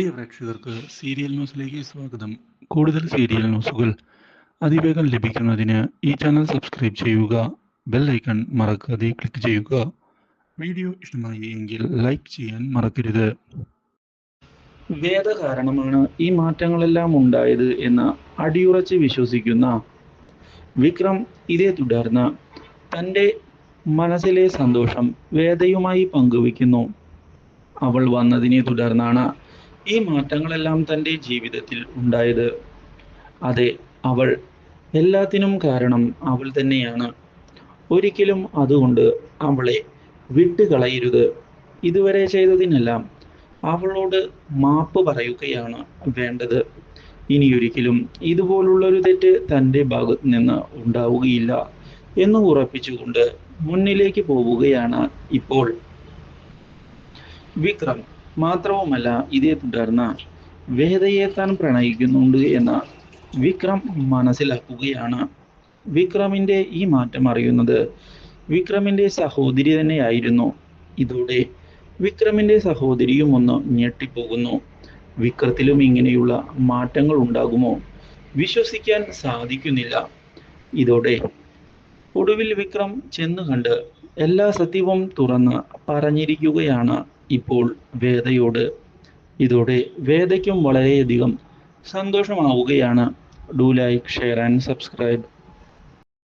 പ്രിയ പ്രേക്ഷകർക്ക് സീരിയൽ ന്യൂസിലേക്ക് സ്വാഗതം. കൂടുതൽ സീരിയൽ ന്യൂസുകൾ അതിവേഗം ലഭിക്കുന്നതിന് ഈ ചാനൽ സബ്സ്ക്രൈബ് ചെയ്യുക ബെൽ ഐക്കൺ മറക്കാതെ ക്ലിക്ക് ചെയ്യുക. വീഡിയോ ഇഷ്ടമായി എങ്കിൽ ലൈക്ക് ചെയ്യാൻ മറക്കരുത്. വേദ കാരണമാണ് ഈ മാറ്റങ്ങളെല്ലാം ഉണ്ടായത് എന്ന് അടിയുറച്ച് വിശ്വസിക്കുന്ന വിക്രം ഇതേ തുടർന്ന് തന്റെ മനസ്സിലെ സന്തോഷം വേദയുമായി പങ്കുവെക്കുന്നു അവൾ വന്നതിനെ തുടർന്നാണ് ഈ മാറ്റങ്ങളെല്ലാം തന്റെ ജീവിതത്തിൽ ഉണ്ടായത്. അതെ അവൾ എല്ലാത്തിനും കാരണം അവൾ തന്നെയാണ്. ഒരിക്കലും അതുകൊണ്ട് അവളെ വിട്ടുകളയരുത്. ഇതുവരെ ചെയ്തതിനെല്ലാം അവളോട് മാപ്പ് പറയുകയാണ് വേണ്ടത്. ഇനിയൊരിക്കലും ഇതുപോലുള്ളൊരു തെറ്റ് തന്റെ ഭാഗത്ത് നിന്ന് ഉണ്ടാവുകയില്ല എന്ന് ഉറപ്പിച്ചുകൊണ്ട് മുന്നിലേക്ക് പോവുകയാണ് ഇപ്പോൾ വിക്രം. മാത്രവുമല്ല ഇതേ തുടർന്ന് വേദയെ താൻ പ്രണയിക്കുന്നുണ്ട് എന്ന് വിക്രം മനസ്സിലാക്കുകയാണ്. വിക്രമിന്റെ ഈ മാറ്റം അറിയുന്നത് വിക്രമിന്റെ സഹോദരി തന്നെയായിരുന്നു. ഇതോടെ വിക്രമിന്റെ സഹോദരിയും ഒന്ന് ഞെട്ടിപ്പോകുന്നു. വിക്രത്തിലും ഇങ്ങനെയുള്ള മാറ്റങ്ങൾ ഉണ്ടാകുമോ വിശ്വസിക്കാൻ സാധിക്കുന്നില്ല. ഇതോടെ ഒടുവിൽ വിക്രം ചെന്ന് കണ്ട് എല്ലാ സത്യവും തുറന്ന് പറഞ്ഞിരിക്കുകയാണ്. ഇപ്പോൾ വേദയോട് ഇതോടെ വേദയ്ക്കും വളരെയധികം സന്തോഷമാവുകയാണ്. Do like share and subscribe